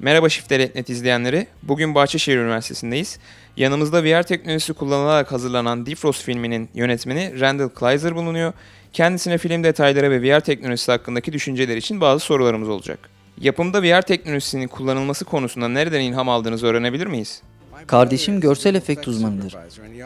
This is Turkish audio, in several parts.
Merhaba Shift.net izleyenleri. Bugün Bahçeşehir Üniversitesi'ndeyiz. Yanımızda VR teknolojisi kullanılarak hazırlanan Defrost filminin yönetmeni Randall Kleiser bulunuyor. Kendisine film detayları ve VR teknolojisi hakkındaki düşünceler için bazı sorularımız olacak. Yapımda VR teknolojisinin kullanılması konusunda nereden ilham aldığınızı öğrenebilir miyiz? Kardeşim görsel efekt uzmanıdır.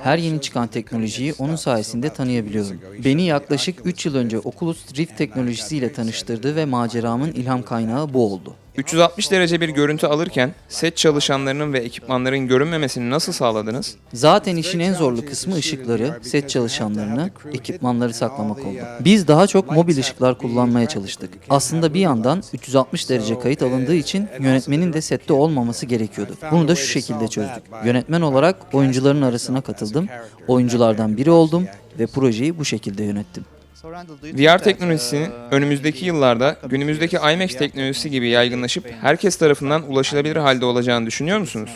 Her yeni çıkan teknolojiyi onun sayesinde tanıyabiliyorum. Beni yaklaşık 3 yıl önce Oculus Rift teknolojisiyle tanıştırdı ve maceramın ilham kaynağı bu oldu. 360 derece bir görüntü alırken set çalışanlarının ve ekipmanların görünmemesini nasıl sağladınız? Zaten işin en zorlu kısmı ışıkları, set çalışanlarını, ekipmanları saklamak oldu. Biz daha çok mobil ışıklar kullanmaya çalıştık. Aslında bir yandan 360 derece kayıt alındığı için yönetmenin de sette olmaması gerekiyordu. Bunu da şu şekilde çözdük. Yönetmen olarak oyuncuların arasına katıldım, oyunculardan biri oldum ve projeyi bu şekilde yönettim. VR teknolojisinin önümüzdeki yıllarda günümüzdeki IMAX teknolojisi gibi yaygınlaşıp herkes tarafından ulaşılabilir halde olacağını düşünüyor musunuz?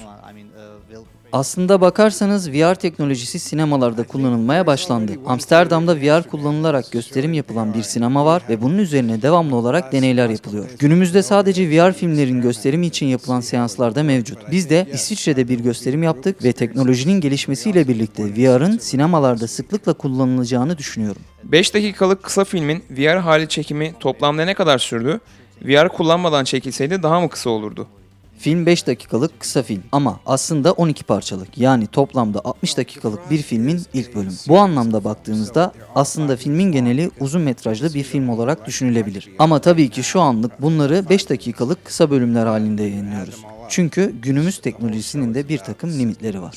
Aslında bakarsanız VR teknolojisi sinemalarda kullanılmaya başlandı. Amsterdam'da VR kullanılarak gösterim yapılan bir sinema var ve bunun üzerine devamlı olarak deneyler yapılıyor. Günümüzde sadece VR filmlerin gösterimi için yapılan seanslar da mevcut. Biz de İsviçre'de bir gösterim yaptık ve teknolojinin gelişmesiyle birlikte VR'ın sinemalarda sıklıkla kullanılacağını düşünüyorum. 5 dakikalık kısa filmin VR hali çekimi toplamda ne kadar sürdü? VR kullanmadan çekilseydi daha mı kısa olurdu? Film 5 dakikalık kısa film ama aslında 12 parçalık yani toplamda 60 dakikalık bir filmin ilk bölümü. Bu anlamda baktığımızda aslında filmin geneli uzun metrajlı bir film olarak düşünülebilir. Ama tabii ki şu anlık bunları 5 dakikalık kısa bölümler halinde yayınlıyoruz. Çünkü günümüz teknolojisinin de bir takım limitleri var.